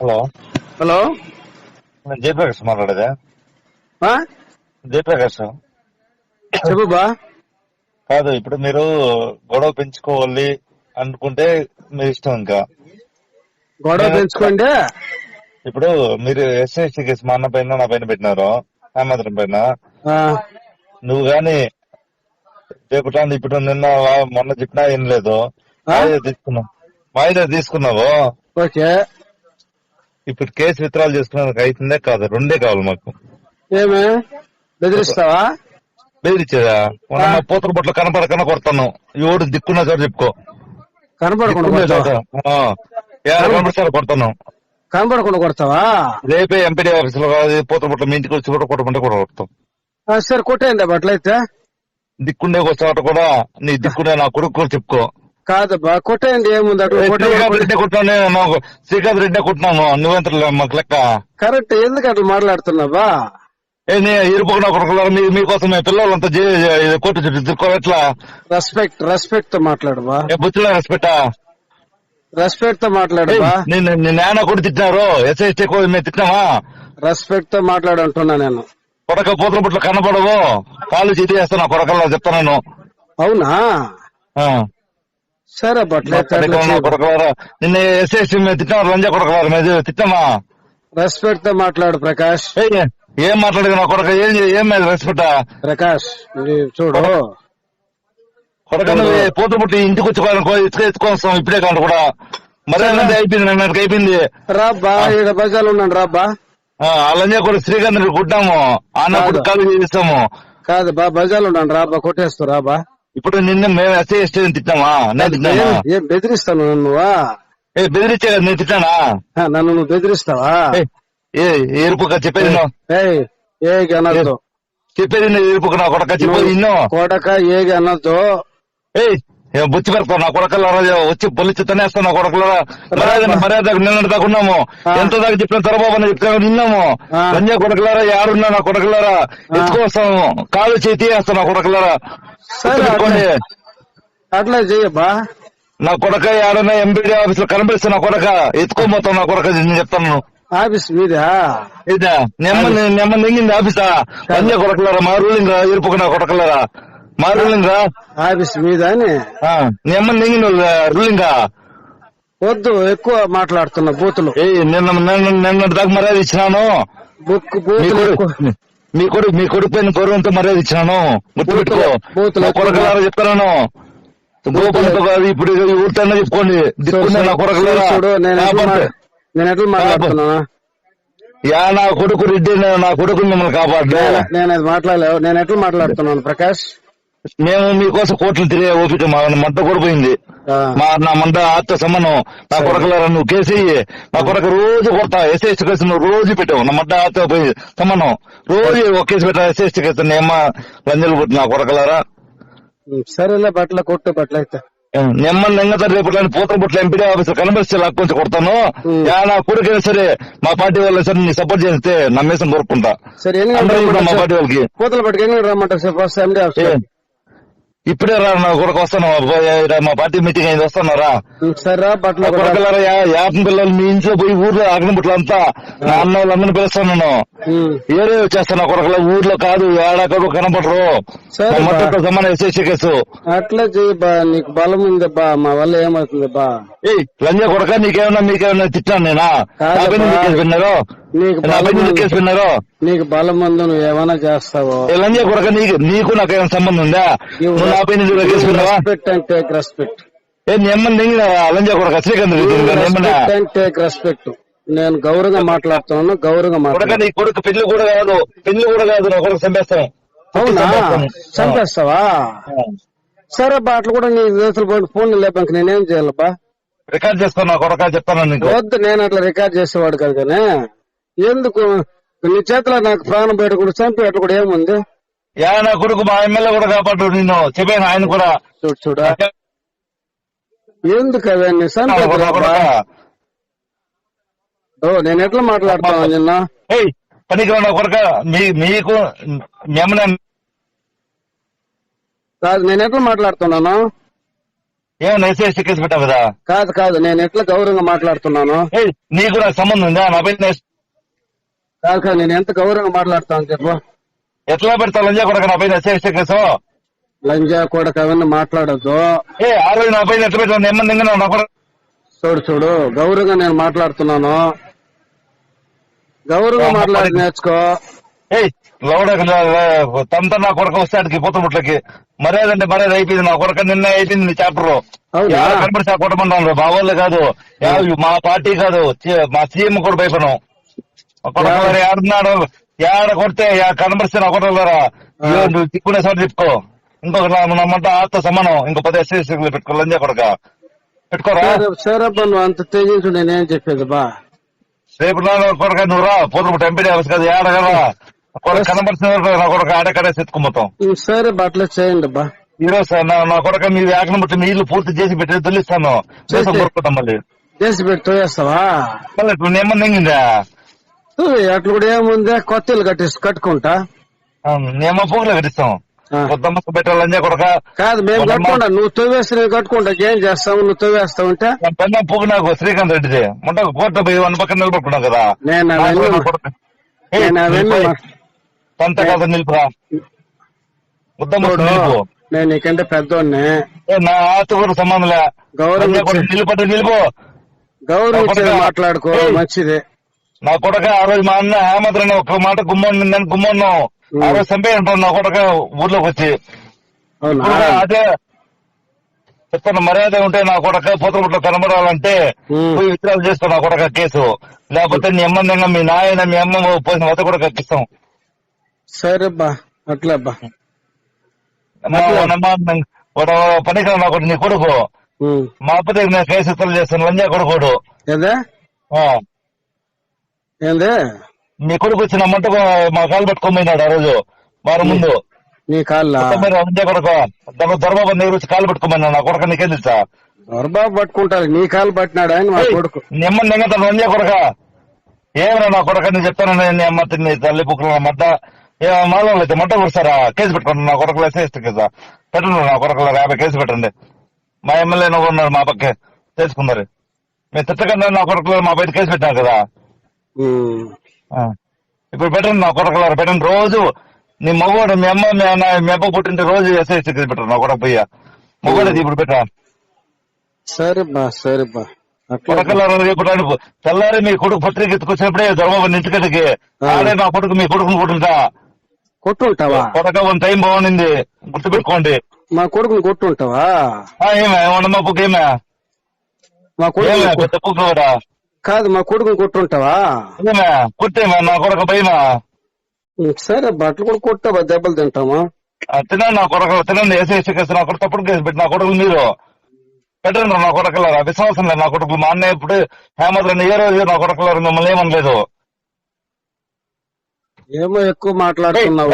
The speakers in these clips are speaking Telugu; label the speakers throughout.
Speaker 1: హలో
Speaker 2: హలో
Speaker 1: జయప్రకాష్ మాట్లాడేదా
Speaker 2: ఆ?
Speaker 1: జయప్రకాష్
Speaker 2: చెప్పు బా
Speaker 1: కాదు ఇప్పుడు మీరు గొడవ పెంచుకోవాలి అనుకుంటే మీ ఇష్టం ఇంకా
Speaker 2: గొడవ పెంచుకోండి
Speaker 1: ఇప్పుడు మీరు ఎస్ఎస్టీ కేసు మా అన్న పైన నా పైన పెట్టినారు హేమాద్రం పైన
Speaker 2: ఆ,
Speaker 1: నువ్వు గాని రేపు ఇప్పుడు నిన్న వా- మొన్న చెప్పినా ఏం లేదు వాయిదా తీసుకున్నావు వాయిదా తీసుకున్నావు
Speaker 2: ఓకే
Speaker 1: ఇప్పుడు కేసు విత్డ్రాల్ చేసుకున్నందుకు అవుతుందే కాదు రెండే కావాలి మాకు.
Speaker 2: ఏమి? బెదిరిస్తావా?
Speaker 1: బెదిరించేదా? మొన్న మా పూతల బొట్లు కనపడకన్నా కొడతాను ఎవడు దిక్కున్నా సార్ చెప్పుకో.
Speaker 2: కనపడకుండా
Speaker 1: కొడతాను
Speaker 2: కనపడకుండా కొడతావా?
Speaker 1: రేపే ఎంపీడీ ఆఫీస్లో పూతల బొట్ల మీ ఇంటికి వచ్చి కూడా కొట్టమంటే కూడా కొడతాం.
Speaker 2: సరే కొట్టేయండి అట్లయితే.
Speaker 1: దిక్కుండే వచ్చాట కూడా నీ దిక్కుండే నా కొడుకు కూడా చెప్పుకో.
Speaker 2: కాదబ్బా కొట్టేయండి ఏముంది? అటు కొట్టే
Speaker 1: రెడ్డి కొట్టాను శ్రీకాంత్ రెడ్డి కొట్టినాను నువ్వెంత మాకు లెక్క?
Speaker 2: కరెక్ట్ ఎందుకు అట్లా మాట్లాడుతున్నావా?
Speaker 1: కొడుకులారా మీ మీకోసమే పిల్లలంతా కోర్టు చుట్టూ తిరుక్కోవాలి ఎట్లా?
Speaker 2: రెస్పెక్ట్ రెస్పెక్ట్తో మాట్లాడవా?
Speaker 1: బుచ్చులో రెస్పెక్టా
Speaker 2: రెస్పెక్ట్? తో మాట్లాడవా?
Speaker 1: నేను నాన్న కూడా తిట్టినారు. ఎస్ఐస్టీ మేము తిట్టినామా?
Speaker 2: రెస్పెక్ట్తో మాట్లాడు అంటున్నా నేను.
Speaker 1: కొడక పూతల బుట్లు కనపడవు. కాలు చేతి కొడకల్లా చెప్తాను
Speaker 2: అవునా? సరే అట్లయితే
Speaker 1: కొడకలారా నిన్న ఎస్ఐస్టీ మేము తిట్టినారు లంజా కొడకలారా మేము తిట్టామా?
Speaker 2: రెస్పెక్ట్తో మాట్లాడు ప్రకాష్.
Speaker 1: ఏం మాట్లాడదు నా కొడక? ఏం ఏం రెస్పెక్టా?
Speaker 2: ప్రకాష్ చూడు.
Speaker 1: కొడక పూత పుట్టి ఇంటికి వచ్చుకోవాలనుకో ఇసుక ఎత్తుకొస్తాం ఇప్పుడే కాదు కూడా. మరి అయిపోయింది నిన్నటికి అయిపోయింది.
Speaker 2: రాబ్బా ఈడ బజార్లో ఉన్నాను రాబ్బా.
Speaker 1: ఆ, అలానే కూడా శ్రీకాంత్ కొట్టాము. అన్న
Speaker 2: కాదు.
Speaker 1: కొడుకు చేస్తాము
Speaker 2: కాదు బా బజార్లో ఉన్నాను రాబ్బా కొట్టేస్తూ రాబా
Speaker 1: ఇప్పుడు నిన్న మేము ఎస్ఐ ఎస్టీ తిట్టామా? నేను తిట్టానా?
Speaker 2: ఏం- ఏం బెదిరిస్తాను నువ్వా
Speaker 1: ఏ బెదిరించే కదా నేను తిట్టానా?
Speaker 2: హ, నన్ను నువ్వు బెదిరిస్తావా?
Speaker 1: ఏ ఎరుపుక చెప్పేది విను.
Speaker 2: ఏయ్ ఏగి అనొద్దు
Speaker 1: చెప్పేది విను, ఎరుపుక నా కొడక చెప్పేది ఇన్నో
Speaker 2: కొడక ఏగి అనొద్దు
Speaker 1: ఏయ్ ఏ బుచ్చి పెడతావు నా కొడకల వచ్చి పొలిచి తనేస్తావు నా కొడకల మర్యాద మర్యాద నిన్న దాకా ఉన్నాము. ఎంత దాకా చెప్పిన తరబాబు అని చెప్తాను నిన్నాము. సంజయ్ కొడకలారా యారున్నా నా కొడకలారా ఎత్తుకొస్తాము. కాలు చేతి వేస్తాం నా కొడకలారా
Speaker 2: అట్లా. చెయ్యబ్బా
Speaker 1: నా కొడక యాడన్నా ఎంపీడీ ఆఫీస్లో కనిపిస్తే నా కొడక. ఎత్తుకోబోతావు నా కొడక నేను చెప్తాను.
Speaker 2: ఆఫీస్ మీదా?
Speaker 1: ఇదా నెమ్మ నెమ్మ నెంగింది ఆఫీసా? సంజయ్ కొడకలారా మా రూలింగ్ ఇరుపుకు నా కొడకలారా మా రూలింగ్
Speaker 2: ఆఫీస్ మీద అని?
Speaker 1: నెమ్మ నెంగింది రూలింగ్
Speaker 2: వద్దు ఎక్కువ మాట్లాడుతున్నా బూతులు.
Speaker 1: నిన్న నిన్న దాకా మర్యాద ఇచ్చినాను. మీ కొడుకు మీ కొడుకు పైన గౌరవంతో మర్యాద ఇచ్చినాను. గుర్తుపెట్టుకో కొడకలారా చెప్తాను గోపంతో కాదు ఇప్పుడు ఊరితో చెప్పుకోండి. నా కొడకలారా
Speaker 2: నేను ఎట్లా మాట్లాడుతున్నా?
Speaker 1: యా నా కొడుకు రెడ్డి నా కొడుకు మిమ్మల్ని కాపాడు.
Speaker 2: నేను- మాట్లాడలేవు. నేను ఎట్లా మాట్లాడుతున్నాను ప్రకాష్?
Speaker 1: మేము మీకోసం కోట్లు తిరిగే ఓపిక మా మంట కొడిపోయింది మా నా మంట ఆత్మ సంబంధం. నా కొడకలారా నువ్వు కేసు నా కొడక రోజు కొడతా ఎస్ఎస్టీ కేసు నువ్వు రోజు పెట్టావు. నా మంట ఆత్మ పోయి సంబంధం. రోజు ఒక కేసు పెట్టా ఎస్ఎస్టీ కేసు నేమ్మ లంజలు పుట్టి నా కొడకలారా?
Speaker 2: సరేలే బట్టలు కొట్టు బట్టలు అయితే.
Speaker 1: నెమ్మ నెంగత రేపు పూతల పుట్ల ఎంపీడీ ఆఫీస్ కనిపిస్తే లాక్కొంచి కొడతాను. నా కొడుకైనా సరే మా పార్టీ వాళ్ళు సరే నీ సపోర్ట్ చేస్తే నమ్మేసం కోరుకుంటా. మా పార్టీ వాళ్ళకి.
Speaker 2: పూతల గంటలకు రమ్మంటారు సార్ ఫస్ట్ ఎండి
Speaker 1: ఏ,
Speaker 2: ఆఫీసర్
Speaker 1: ఇప్పుడే రా నా కొడుకు వస్తాను. మా పార్టీ మీటింగ్ అయింది వస్తున్నారా
Speaker 2: సరే రా.
Speaker 1: కొడకలారా యాపం పిల్లలు మీ ఇంట్లో పోయి ఊర్లో ఆగినప్పుడు అంతా నా అన్న వాళ్ళందరినీ పిలుస్తాను నేను. ఏరే వచ్చేస్తాను నా కొడకల ఊర్లో కాదు ఏడాకడు కనపడరు.
Speaker 2: సరే
Speaker 1: మా
Speaker 2: బా.
Speaker 1: మద్దతు సమానం ఎస్ఎస్సీ కేసు.
Speaker 2: అట్లా చెయ్యి బా నీకు బలం ఉంది బా మా వల్ల ఏమవుతుంది బా.
Speaker 1: ఏయ్ లంజ కొడక నీకేమన్నా మీకేమన్నా తిట్టాను నేనా? విన్నారు
Speaker 2: నీకు
Speaker 1: నా
Speaker 2: బలం
Speaker 1: పైన ఎందుకు
Speaker 2: ఉంది.
Speaker 1: కేసు విన్నారు
Speaker 2: నీకు బలం ఉంది నువ్వు ఏమైనా చేస్తావు?
Speaker 1: లంజ కొడక నీకు? నీకు నాకేమైనా సంబంధం ఉందా? నువ్వు నా పైన ఎందుకు కేసు విన్నావా
Speaker 2: రెస్పెక్ట్ అండ్ టేక్ రెస్పెక్ట్
Speaker 1: ఏ నెమ్మని దిగిన లంజ కొడక శ్రీకాంత్
Speaker 2: అండ్ టేక్ రెస్పెక్ట్ నేను గౌరవంగా మాట్లాడుతున్నాను గౌరవంగా మాట్లాడు.
Speaker 1: నీ కొడుకు పెళ్ళి కూడా కాదు. పెళ్ళి కూడా కాదు. నా కొడుకు చంపేస్తాం
Speaker 2: అవునా?
Speaker 1: చంపేస్తాం.
Speaker 2: చంపేస్తావా. సరే బా అట్లా కూడా నీ దోస్తులు పోయి ఫోన్ లేపాక నేనేం చేయాలబ్బా
Speaker 1: రికార్డ్ చేస్తాను నా కొడక. చెప్తాను నీకు.
Speaker 2: వద్దు నేను అట్లా రికార్డ్ చేసేవాడు కాదు కానీ. ఎందుకు? నీ చేతిలో నాకు ప్రాణం బయట కూడా చంపి అట్లా కూడా ఏముంది?
Speaker 1: యా నా కొడుకు మా ఎమ్మెల్యే కూడా కాపాడు నిన్ను. చెప్పాను ఆయన కూడా.
Speaker 2: చూడు చూడ. ఎందుకు అవన్నీ. ఓ నేను ఎట్లా మాట్లాడుతాను నిన్న?
Speaker 1: ఏయ్ పనికి నా కొడక. మీ మీకు
Speaker 2: కాదు నేను ఎట్లా మాట్లాడుతున్నాను?
Speaker 1: ఎస్టీ కేసు పెట్టావు కదా?
Speaker 2: కాదు కాదు నేను ఎట్లా గౌరవంగా మాట్లాడుతున్నాను?
Speaker 1: నీకు నాకు సంబంధం ఉందా? నా పైన
Speaker 2: కాదు నేను ఎంత గౌరవంగా మాట్లాడుతాను చెప్పు.
Speaker 1: ఎట్లా పెడతావు? లంజా కొడక నా పైన ఎస్టీ కేసు
Speaker 2: లంజా కూడా అవన్నీ మాట్లాడద్దు.
Speaker 1: ఏ ఆ రోజు నా పైన ఎట్లా పెట్టావు నెమ్మది దింగ నా కొడక
Speaker 2: చూడు చూడు గౌరవంగా నేను మాట్లాడుతున్నాను. గౌరవంగా మాట్లాడి నేర్చుకో.
Speaker 1: ఏయ్ లౌడ తంత నా కొడక వస్తాడికి పోతుముట్లకి మర్యాద అంటే మర్యాద అయిపోయింది. నా కొడక నిన్న అయిపోయింది చాప్టర్. ఆ కొట్టమన్నాను మా వాళ్ళు కాదు. మా పార్టీ కాదు. మా సీఎం కూడా భయపడం ఆడున్నాడు ఏడ కొడితే కనబడిస్తే
Speaker 2: ఆ.
Speaker 1: నువ్వు తిక్కునే సార్ చెప్పుకో ఇంకొక నమ్మంటే ఆత్త సమానం. ఇంకో పది ఎస్సీ పెట్టుకో. లంజా కొడక. పెట్టుకోరా?
Speaker 2: సరే సరేబ్బా నువ్వు అంత తెగించు నేనేం చెప్పేది బా.
Speaker 1: రేపు కొడక నువ్వు రా. పోతురు ఎంపీ ఆఫీస్ కదా ఏడ కదా? కొడక కనబడిసిన నా కొడక ఆడకడే సెత్తుకుపోతాం
Speaker 2: ఉం, సరే అట్లా చేయండి బా
Speaker 1: ఈ రోజు సార్ నా కొడక మీ యాకనం బట్టి మీ ఇల్లు పూర్తి చేసి పెట్టి తొలిస్తాను
Speaker 2: చేసి. పెట్టి తోయేస్తావా?
Speaker 1: మళ్ళీ నేమన్నా
Speaker 2: అట్లా కూడా ఏముంది? కొత్త ఇల్లు కట్టేసి కట్టుకుంటా.
Speaker 1: నేమో పోగులే కట్టిస్తాం.
Speaker 2: ఆ.
Speaker 1: కొత్త మొక్క పెట్టాలని కొడక
Speaker 2: కాదు మేము కట్టుకుంటా. నువ్వు తవ్వేసి నేను కట్టుకుంటా. ఏం చేస్తావు? నువ్వు తవ్వేస్తావు అంటే?
Speaker 1: పెద్ద పోగు నాకు శ్రీకాంత్ రెడ్డిది. మొట్ట కోర్టు పోయి వన్ పక్కన నిలబడుకున్నాం కదా.
Speaker 2: నేను
Speaker 1: పంత కాదు నిలుపురా ఉద్దం
Speaker 2: చూడు
Speaker 1: నిలుపు.
Speaker 2: నేను నీకంటే పెద్దోడిని.
Speaker 1: నా ఆస్తి కూడా సంబంధం లే.
Speaker 2: గౌరవం
Speaker 1: నిలబడి నిలుపు.
Speaker 2: గౌరవం. మాట్లాడుకో. మంచిది.
Speaker 1: నా కొడక ఆ రోజు మా అన్న హేమద్రని ఒక్క మాట గుమ్మడి నేను గుమ్మన్నాం. ఆ రోజు చంపే ఉంటాను నా కొడక ఊర్లోకి వచ్చి. అదే చెప్తాను మర్యాద ఉంటే నా కొడక పోతలపుట్లో కనబడాలంటే. పోయి విత్డ్రాల్ చేస్తాను నా కొడక కేసు. లేకపోతే నీ అమ్మందంగా మీ నాయన మీ అమ్మ పోసిన వద్ద కూడా కక్కిస్తాం.
Speaker 2: సరే బా అట్లా. బా
Speaker 1: పనికి నా కొడుకు నీ కొడుకు. మా అప్పటి నేను కేసు విత్డ్రాల్ చేస్తాను లంజా కొడుకోడు
Speaker 2: ఏంది?
Speaker 1: మీ కొడుకు వచ్చిన మంట మా కాలు పట్టుకోమైనాడు ఆ రోజు వారం ముందు.
Speaker 2: నీ కాళ్ళ
Speaker 1: కొడుకు. దొరబాబు నీరు వచ్చి కాలు పట్టుకోమన్నా నా కొడుకు నీకేం తెలుసా?
Speaker 2: దొరబాబు పట్టుకుంటాడు నీ కాలు పట్టినాడు ఆయన మా కొడుకు.
Speaker 1: నిమ్మ నింగత లంజా కొడక? ఏమరా నా కొడక నేను చెప్తాను అమ్మ తిని తల్లి పుక్కుల మడ్డ మాలో అయితే మడ్డ కొడతారా? కేసు పెట్టుకోండి నా కొడకలు వేసేస్తే కదా పెట్టండి నా కొడకల యాభై కేసు పెట్టండి. మా ఎమ్మెల్యే ఉన్నారు మా పక్కే తెలుసుకున్నారు మేము తిట్టకుండా నా కొడకలు మా బయట కేసు పెట్టాను కదా. ఇప్పుడు పెట్టండి నా కొడకలారు పెట్టండి. రోజు నీ మగవాడు మీ అమ్మ మీ అన్న మీ అబ్బ పుట్టింటే రోజు ఎస్ఐ కేసు పెట్టరు నా కొడక పోయా. మగవాడు ఇప్పుడు పెట్టా.
Speaker 2: సరే బా సరే బా అట్లా. బా.
Speaker 1: కొడకలారు రేపు రాను. తెల్లారి మీ కొడుకు పత్రిక ఎత్తుకొచ్చినప్పుడే ధర్మబాబు ఇంటికటికి. ఆడే నా కొడుకు మీ కొడుకుని కొట్టుంటా.
Speaker 2: కొట్టుంటావా?
Speaker 1: కొడక వన్ టైం బాగుండింది. గుర్తుపెట్టుకోండి.
Speaker 2: మా కొడుకుని కొట్టుంటావా?
Speaker 1: ఆ, ఏమే? ఉండమ్మా బుక్ ఏమే
Speaker 2: మా కొడుకు
Speaker 1: పెద్ద
Speaker 2: కాదు మా కొడుకుని కొట్టుంటావా?
Speaker 1: కుట్టేమే నా కొడక
Speaker 2: ఉం, సరే బట్టలు కూడా కొట్టావా దెబ్బలు తింటామా
Speaker 1: తినండి నా కొడక తినండి ఏసీ కేసు నా కొడుకు తప్పుడు కేసు పెట్టి నా కొడుకులు మీరు. పెట్టండి నా కొడకలారా విశ్వాసం లేదు నా కొడుకులు. మా అన్నయ్య ఇప్పుడు హేమద్రని ఏ రోజు నా కొడకలారు మిమ్మల్ని ఏమనలేదు.
Speaker 2: ఏమో ఎక్కువ మాట్లాడుతున్నావు.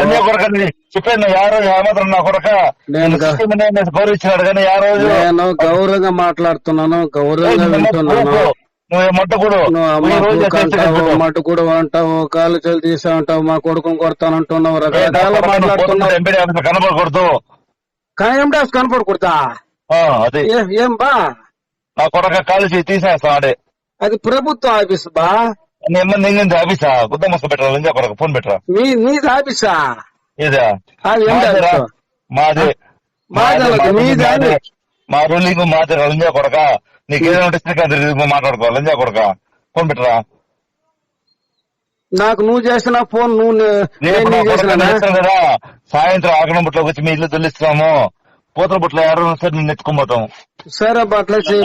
Speaker 1: చెప్పాను రోజు హేమద్రని నా కొడక?
Speaker 2: నేను
Speaker 1: గౌరవించినాడు కానీ ఆ రోజు
Speaker 2: నేను గౌరవంగా మాట్లాడుతున్నాను గౌరవంగా వింటున్నాను.
Speaker 1: మొట్ట కూడా రోజు
Speaker 2: అంటావు కాలు చెల్లి తీసా అంటావు మా కొడుకుని కొడతానంటున్నావు రకరకాల మాట్లాడుతున్నావు. కనపడకూడదా
Speaker 1: ఆ, అది.
Speaker 2: ఏ- బా?
Speaker 1: నా కొడక కాలు తీసేస్తా
Speaker 2: అది ప్రభుత్వ ఆఫీస్ బా.
Speaker 1: నేను నింగింది ఆఫీసా? గుద్ద మస్క పెట్టరా లింజా కొడక ఫోన్ పెట్టరా?
Speaker 2: మీ నీది ఆఫీసా?
Speaker 1: ఇదా? మాది.
Speaker 2: మాది
Speaker 1: మాది. మా రూలింగ్ మాది లింజా కొడక. నీకేదైనా ఉంటే శ్రీకాంత్ రెడ్డి మాట్లాడుకో లింజా కొడక. ఫోన్ పెట్టరా?
Speaker 2: నాకు నువ్వు చేసిన ఫోన్ నువ్వు
Speaker 1: కదా. సాయంత్రం ఆగడం బుట్లోకి వచ్చి మీ ఇల్లు తొలిస్తాము పూతల బుట్లో ఎవరు సరే నేను ఎత్తుకుపోతాం
Speaker 2: సరే బా అట్లా చేయి